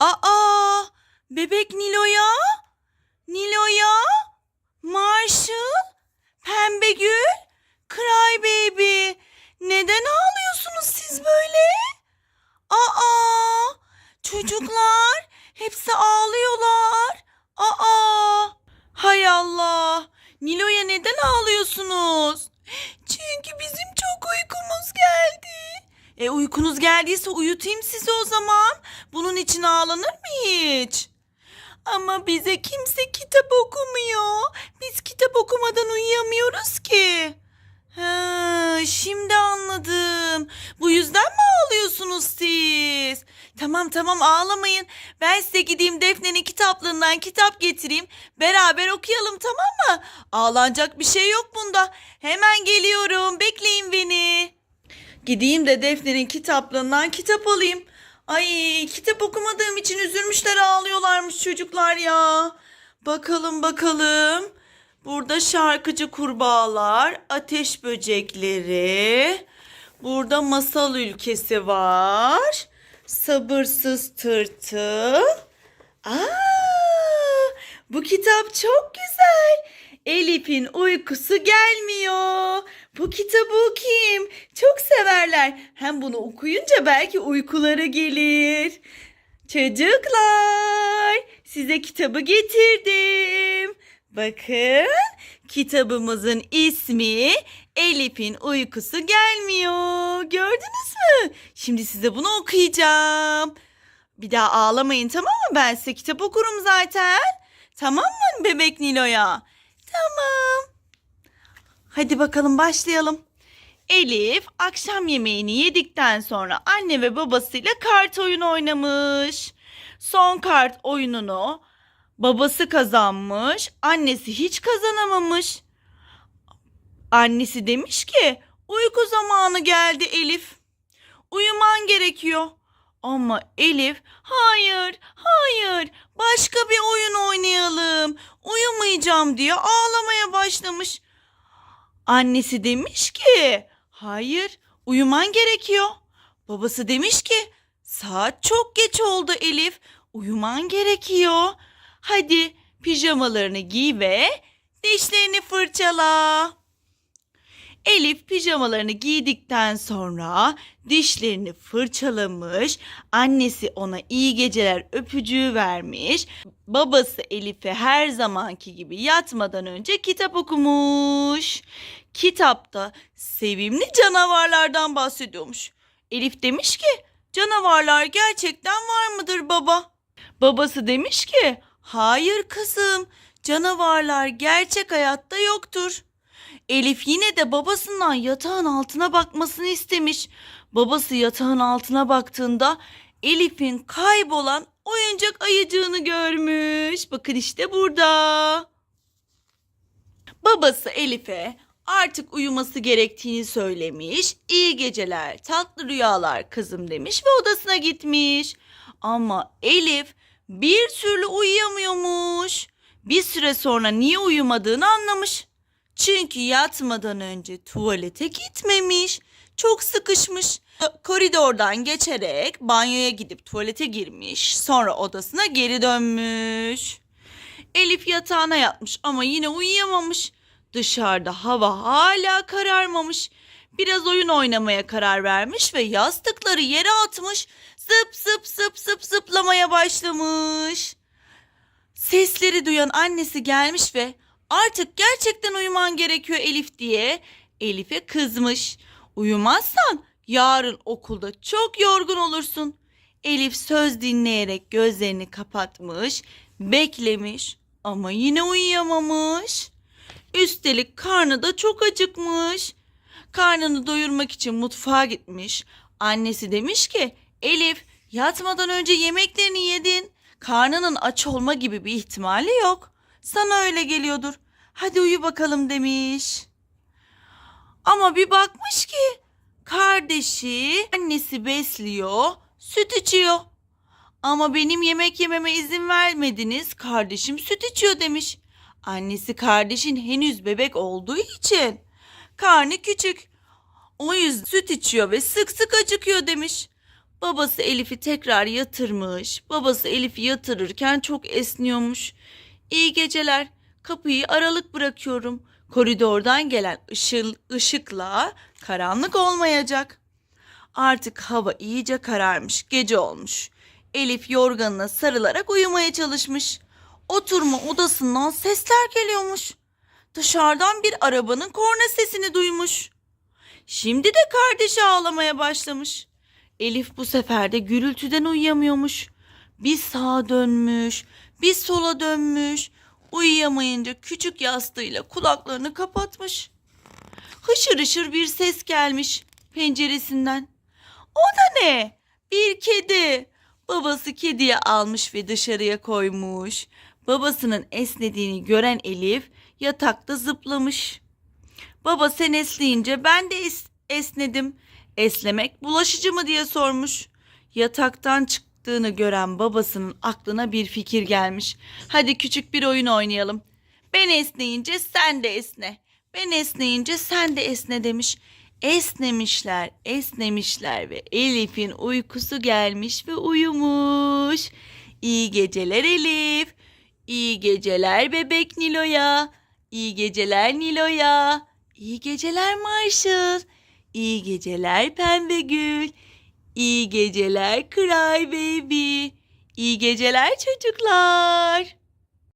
Aa, bebek Nilo'ya? Nilo'ya? Marshall? Pembe Gül? Cry Baby? Neden ağlıyorsunuz siz böyle? Aa, çocuklar hepsi ağlıyorlar. Aa, hay Allah. Nilo'ya neden ağlıyorsunuz? Çünkü bizim çok uykumuz geldi. E uykunuz geldiyse uyutayım sizi o zaman. Bunun için ağlanır mı hiç? Ama bize kimse kitap okumuyor. Biz kitap okumadan uyuyamıyoruz ki. Ha, şimdi anladım. Bu yüzden mi ağlıyorsunuz siz? Tamam tamam ağlamayın. Ben size gideyim Defne'nin kitaplığından kitap getireyim. Beraber okuyalım tamam mı? Ağlanacak bir şey yok bunda. Hemen geliyorum. Bekleyin beni. Gideyim de Defne'nin kitaplığından kitap alayım. Ay kitap okumadığım için üzülmüşler ağlıyorlarmış çocuklar ya. Bakalım bakalım. Burada şarkıcı kurbağalar, ateş böcekleri. Burada masal ülkesi var. Sabırsız tırtıl. Aa, bu kitap çok güzel. Elif'in uykusu gelmiyor. Bu kitabı okuyayım. Çok severler. Hem bunu okuyunca belki uykuları gelir. Çocuklar, size kitabı getirdim. Bakın, kitabımızın ismi Elif'in uykusu gelmiyor. Gördünüz mü? Şimdi size bunu okuyacağım. Bir daha ağlamayın tamam mı? Ben size kitap okurum zaten. Tamam mı bebek Nilo'ya? Tamam. Hadi bakalım başlayalım. Elif akşam yemeğini yedikten sonra anne ve babasıyla kart oyunu oynamış. Son kart oyununu babası kazanmış, annesi hiç kazanamamış. Annesi demiş ki uyku zamanı geldi Elif. Uyuman gerekiyor. Ama Elif hayır hayır başka bir oyun oynayalım. Uyumayacağım diye ağlamaya başlamış. Annesi demiş ki hayır uyuman gerekiyor. Babası demiş ki saat çok geç oldu Elif uyuman gerekiyor. Hadi pijamalarını giy ve dişlerini fırçala. Elif pijamalarını giydikten sonra dişlerini fırçalamış, annesi ona iyi geceler öpücüğü vermiş, babası Elif'e her zamanki gibi yatmadan önce kitap okumuş. Kitapta sevimli canavarlardan bahsediyormuş. Elif demiş ki, canavarlar gerçekten var mıdır baba? Babası demiş ki, hayır kızım, canavarlar gerçek hayatta yoktur. Elif yine de babasından yatağın altına bakmasını istemiş. Babası yatağın altına baktığında Elif'in kaybolan oyuncak ayıcığını görmüş. Bakın işte burada. Babası Elif'e artık uyuması gerektiğini söylemiş. İyi geceler, tatlı rüyalar kızım demiş ve odasına gitmiş. Ama Elif bir türlü uyuyamıyormuş. Bir süre sonra niye uyumadığını anlamış. Çünkü yatmadan önce tuvalete gitmemiş. Çok sıkışmış. Koridordan geçerek banyoya gidip tuvalete girmiş. Sonra odasına geri dönmüş. Elif yatağına yatmış ama yine uyuyamamış. Dışarıda hava hala kararmamış. Biraz oyun oynamaya karar vermiş ve yastıkları yere atmış. Zıp zıp zıp zıp zıplamaya başlamış. Sesleri duyan annesi gelmiş ve artık gerçekten uyuman gerekiyor Elif diye Elif'e kızmış. Uyumazsan yarın okulda çok yorgun olursun. Elif söz dinleyerek gözlerini kapatmış, beklemiş ama yine uyuyamamış. Üstelik karnı da çok acıkmış. Karnını doyurmak için mutfağa gitmiş. Annesi demiş ki Elif yatmadan önce yemeklerini yedin. Karnının aç olma gibi bir ihtimali yok. Sana öyle geliyordur. Hadi uyu bakalım demiş. Ama bir bakmış ki kardeşi annesi besliyor, süt içiyor. Ama benim yemek yememe izin vermediniz. Kardeşim süt içiyor demiş. Annesi kardeşin henüz bebek olduğu için karnı küçük. O yüzden süt içiyor ve sık sık acıkıyor demiş. Babası Elif'i tekrar yatırmış. Babası Elif'i yatırırken çok esniyormuş. İyi geceler. Kapıyı aralık bırakıyorum. Koridordan gelen ışıl, ışıkla karanlık olmayacak. Artık hava iyice kararmış, gece olmuş. Elif yorganına sarılarak uyumaya çalışmış. Oturma odasından sesler geliyormuş. Dışarıdan bir arabanın korna sesini duymuş. Şimdi de kardeşi ağlamaya başlamış. Elif bu sefer de gürültüden uyuyamıyormuş. Bir sağa dönmüş, bir sola dönmüş. Uyuyamayınca küçük yastığıyla kulaklarını kapatmış. Hışır hışır bir ses gelmiş penceresinden. O da ne? Bir kedi. Babası kediye almış ve dışarıya koymuş. Babasının esnediğini gören Elif yatakta zıplamış. Baba sen esneyince ben de es- esnedim. Esnemek bulaşıcı mı diye sormuş. Yataktan çıktığını gören babasının aklına bir fikir gelmiş. Hadi küçük bir oyun oynayalım. Ben esneyince sen de esne. Ben esneyince sen de esne demiş. Esnemişler, esnemişler ve Elif'in uykusu gelmiş ve uyumuş. İyi geceler Elif. İyi geceler bebek Nilo'ya. İyi geceler Nilo'ya. İyi geceler Marshall. İyi geceler Pembe Gül. İyi geceler Cry Baby. İyi geceler çocuklar.